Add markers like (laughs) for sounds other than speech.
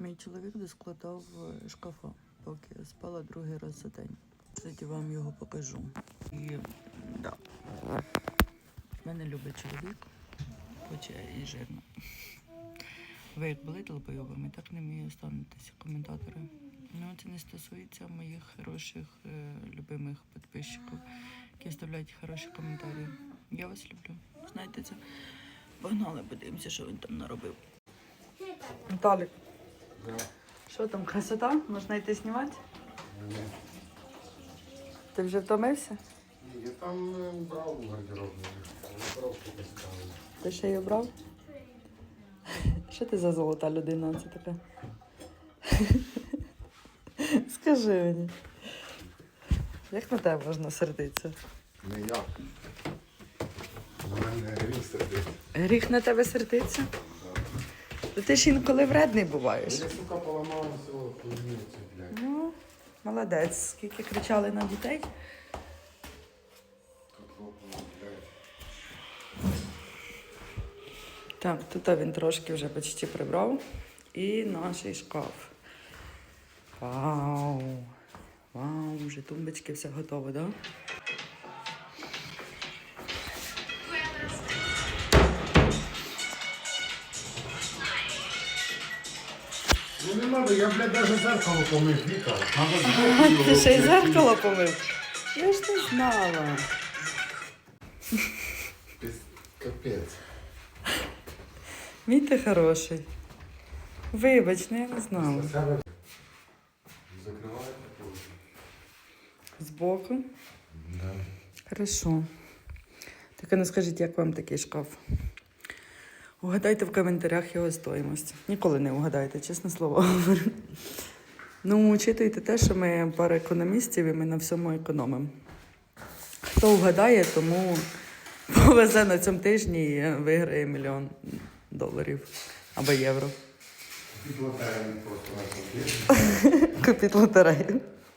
Мій чоловік доскладав шкафа, поки спала другий раз за день. Кстати, вам його покажу. І да. Мене любить чоловік, хоча і жирна. Ви як були долбойобами, так не мені останетеся коментатори. Ну, це не стосується моїх хороших, е, любимих підписчиків, які оставляють хороші коментарі. Я вас люблю. Знаєте це? Погнали, подивимося, що він там наробив. Віталік. Що там, красота? Можна йти знімати? Ти вже втомився? Ні, Я там е, брав гардеробну. Ти ще її брав? Що ти за золота людина? Це така? Скажи мені. Як на тебе можна сердитися? Не я. У мене гріх сердить. Гріх на тебе сердиться? Ти ж інколи вредний буваєш. Я, сука, поламав все, хуйню блядь. Ну, молодець. Скільки кричали на дітей? Так, тут він трошки вже почти прибрав. І наш шкаф. Вау! Вау, вже тумбочки все готово, так? Да? Ну не надо, я, блядь, даже зеркало помив, Віка. Надо А, ти ще й зеркало помив. Я ж не знала. Пиз- Капець. Мій ти хороший. Вибач, ну я не знала. Після себе закриваєте повністю. Збоку. Да. Хорошо. Так а ну скажіть, як вам такий шкаф? Угадайте в коментарях його стоїмость. Ніколи не угадаєте, чесне слово говорю. Ну, учитуйте те, що ми пара економістів і ми на всьому економимо. Хто угадає, тому повезе на цьому тижні і виграє мільйон доларів або євро. Під лотерею. Купіть лотерею. (laughs)